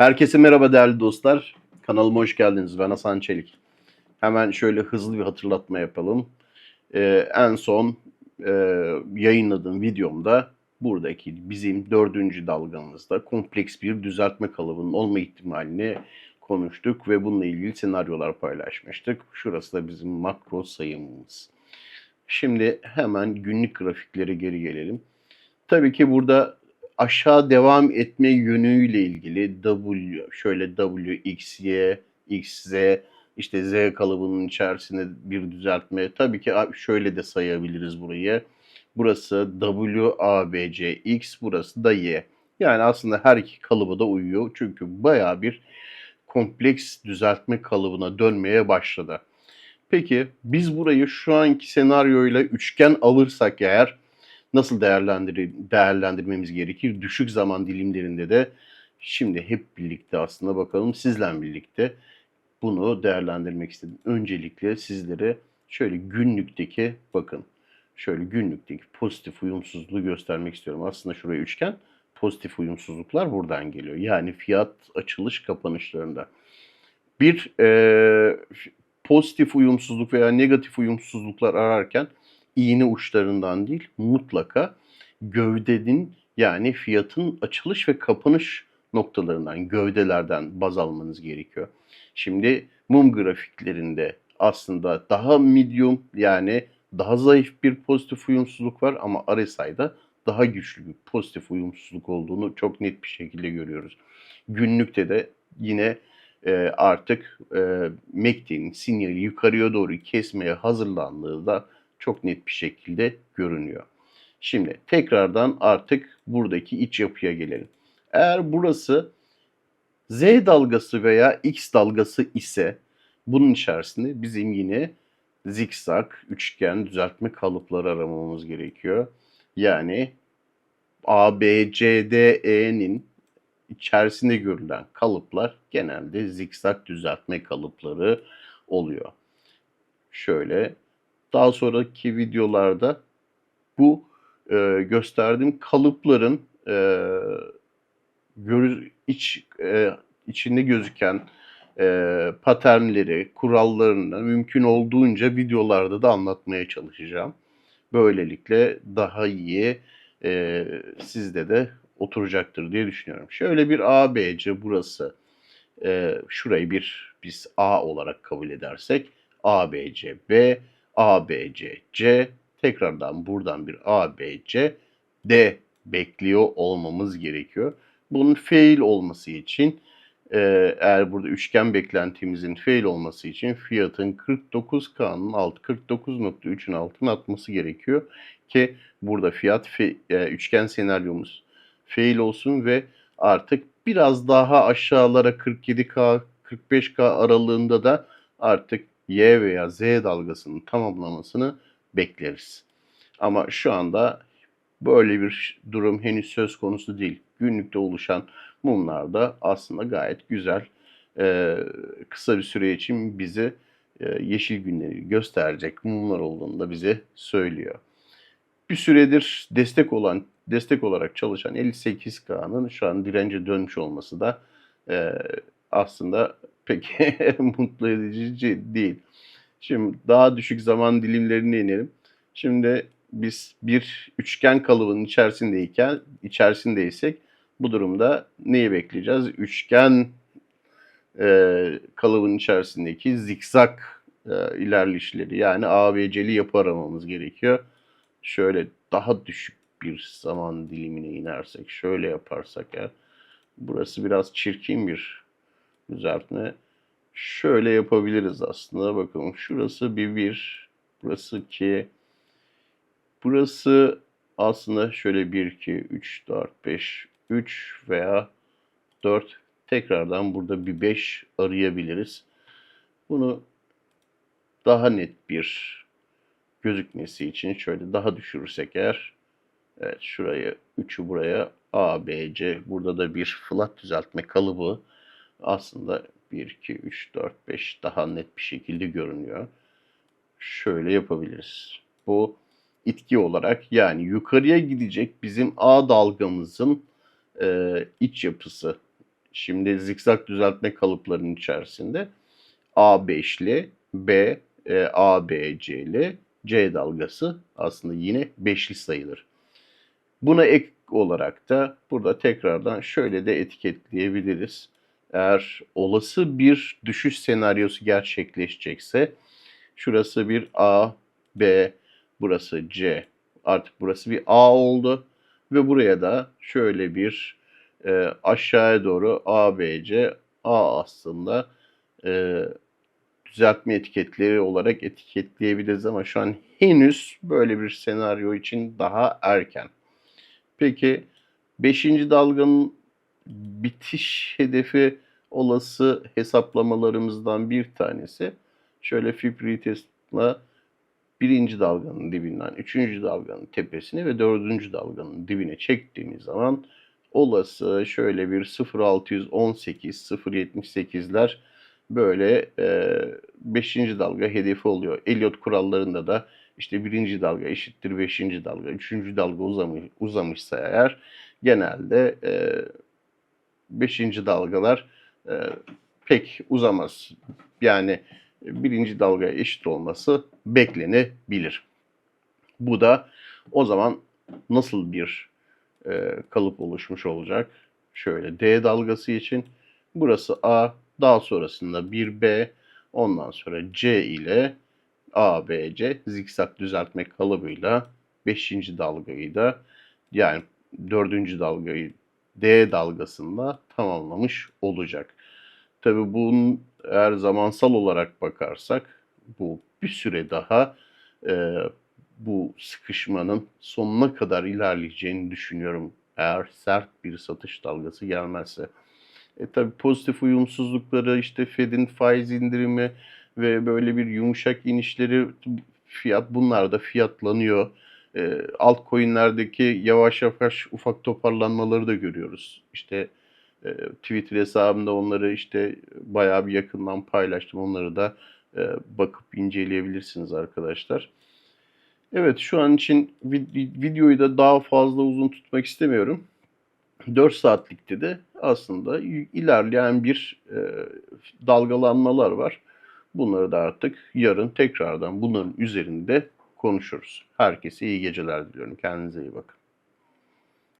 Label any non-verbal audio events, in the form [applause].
Herkese merhaba değerli dostlar. Kanalıma hoş geldiniz. Ben Hasan Çelik. Hemen şöyle hızlı bir hatırlatma yapalım. Ee, en son e, yayınladığım videomda buradaki bizim dördüncü dalgamızda kompleks bir düzeltme kalıbının olma ihtimalini konuştuk ve bununla ilgili senaryolar paylaşmıştık. Şurası da bizim makro sayımımız. Şimdi hemen günlük grafiklere geri gelelim. Tabii ki burada aşağı devam etme yönüyle ilgili W şöyle W, X, Y, X, Z işte Z kalıbının içerisinde bir düzeltme. Tabii ki şöyle de sayabiliriz burayı. Burası W, A, B, C, X, burası da Y. Yani aslında her iki kalıba da uyuyor. Çünkü baya bir kompleks düzeltme kalıbına dönmeye başladı. Peki biz burayı şu anki senaryoyla üçgen alırsak eğer nasıl değerlendir değerlendirmemiz gerekir? Düşük zaman dilimlerinde de şimdi hep birlikte aslında bakalım sizle birlikte bunu değerlendirmek istedim. Öncelikle sizlere şöyle günlükteki bakın şöyle günlükteki pozitif uyumsuzluğu göstermek istiyorum. Aslında şuraya üçgen pozitif uyumsuzluklar buradan geliyor. Yani fiyat açılış kapanışlarında. Bir e, pozitif uyumsuzluk veya negatif uyumsuzluklar ararken iğne uçlarından değil mutlaka gövdenin yani fiyatın açılış ve kapanış noktalarından, gövdelerden baz almanız gerekiyor. Şimdi mum grafiklerinde aslında daha medium yani daha zayıf bir pozitif uyumsuzluk var ama RSI'da daha güçlü bir pozitif uyumsuzluk olduğunu çok net bir şekilde görüyoruz. Günlükte de yine e, artık e, MACD'nin sinyali yukarıya doğru kesmeye hazırlandığı da çok net bir şekilde görünüyor. Şimdi tekrardan artık buradaki iç yapıya gelelim. Eğer burası Z dalgası veya X dalgası ise bunun içerisinde bizim yine zikzak, üçgen, düzeltme kalıpları aramamız gerekiyor. Yani A, B, C, D, E'nin içerisinde görülen kalıplar genelde zikzak düzeltme kalıpları oluyor. Şöyle daha sonraki videolarda bu e, gösterdiğim kalıpların e, görüz, iç e, içinde gözüken e, paternleri, kurallarını mümkün olduğunca videolarda da anlatmaya çalışacağım. Böylelikle daha iyi e, sizde de oturacaktır diye düşünüyorum. Şöyle bir A, B, C burası. E, şurayı bir biz A olarak kabul edersek A, B, C, B, A, B, C, C. Tekrardan buradan bir A, B, C, D bekliyor olmamız gerekiyor. Bunun fail olması için e, eğer burada üçgen beklentimizin fail olması için fiyatın 49K'nın altı 49.3'ün altına atması gerekiyor ki burada fiyat e, üçgen senaryomuz fail olsun ve artık biraz daha aşağılara 47K 45K aralığında da artık Y veya Z dalgasının tamamlamasını bekleriz. Ama şu anda böyle bir durum henüz söz konusu değil. Günlükte oluşan mumlar da aslında gayet güzel. Ee, kısa bir süre için bize e, yeşil günleri gösterecek mumlar olduğunu da bize söylüyor. Bir süredir destek olan destek olarak çalışan 58K'nın şu an dirence dönmüş olması da e, aslında pek [laughs] mutlu edici değil. Şimdi daha düşük zaman dilimlerine inelim. Şimdi biz bir üçgen kalıbının içerisindeyken, içerisindeysek bu durumda neyi bekleyeceğiz? Üçgen e, kalıbın içerisindeki zikzak e, ilerleyişleri yani ABC'li yapı aramamız gerekiyor. Şöyle daha düşük bir zaman dilimine inersek, şöyle yaparsak ya, burası biraz çirkin bir düzeltme. Şöyle yapabiliriz aslında. Bakın şurası bir bir, burası iki, burası aslında şöyle 1, 2, 3, 4, 5, 3 veya 4 tekrardan burada bir 5 arayabiliriz. Bunu daha net bir gözükmesi için şöyle daha düşürürsek eğer evet şurayı 3'ü buraya A, B, C burada da bir flat düzeltme kalıbı aslında 1, 2, 3, 4, 5 daha net bir şekilde görünüyor. Şöyle yapabiliriz. Bu itki olarak yani yukarıya gidecek bizim A dalgamızın e, iç yapısı Şimdi zikzak düzeltme kalıplarının içerisinde A5'li, B, e, ABC'li, C dalgası aslında yine beşli sayılır. Buna ek olarak da burada tekrardan şöyle de etiketleyebiliriz. Eğer olası bir düşüş senaryosu gerçekleşecekse şurası bir A, B, burası C. Artık burası bir A oldu ve buraya da şöyle bir e, aşağıya doğru A, B, C, A aslında e, düzeltme etiketleri olarak etiketleyebiliriz ama şu an henüz böyle bir senaryo için daha erken. Peki 5. dalganın bitiş hedefi olası hesaplamalarımızdan bir tanesi. Şöyle Fibri testla birinci dalganın dibinden üçüncü dalganın tepesine ve dördüncü dalganın dibine çektiğimiz zaman olası şöyle bir 0618 078'ler böyle 5. dalga hedefi oluyor. Elliot kurallarında da işte birinci dalga eşittir beşinci dalga, üçüncü dalga uzamış, uzamışsa eğer genelde e, beşinci dalgalar e, pek uzamaz. Yani birinci dalgaya eşit olması beklenebilir. Bu da o zaman nasıl bir e, kalıp oluşmuş olacak? Şöyle D dalgası için burası A, daha sonrasında bir B, ondan sonra C ile A, B, C zikzak düzeltme kalıbıyla 5. dalgayı da yani 4. dalgayı D dalgasında tamamlamış olacak. Tabi bunun eğer zamansal olarak bakarsak bu bir süre daha e, bu sıkışmanın sonuna kadar ilerleyeceğini düşünüyorum. Eğer sert bir satış dalgası gelmezse. E tabi pozitif uyumsuzlukları işte Fed'in faiz indirimi ve böyle bir yumuşak inişleri fiyat bunlar da fiyatlanıyor. E, altcoin'lerdeki yavaş yavaş ufak toparlanmaları da görüyoruz. İşte e, Twitter hesabımda onları işte bayağı bir yakından paylaştım. Onları da e, bakıp inceleyebilirsiniz arkadaşlar. Evet şu an için vid- videoyu da daha fazla uzun tutmak istemiyorum. 4 saatlikte de aslında ilerleyen bir e, dalgalanmalar var. Bunları da artık yarın tekrardan bunların üzerinde konuşuruz. Herkese iyi geceler diliyorum. Kendinize iyi bakın.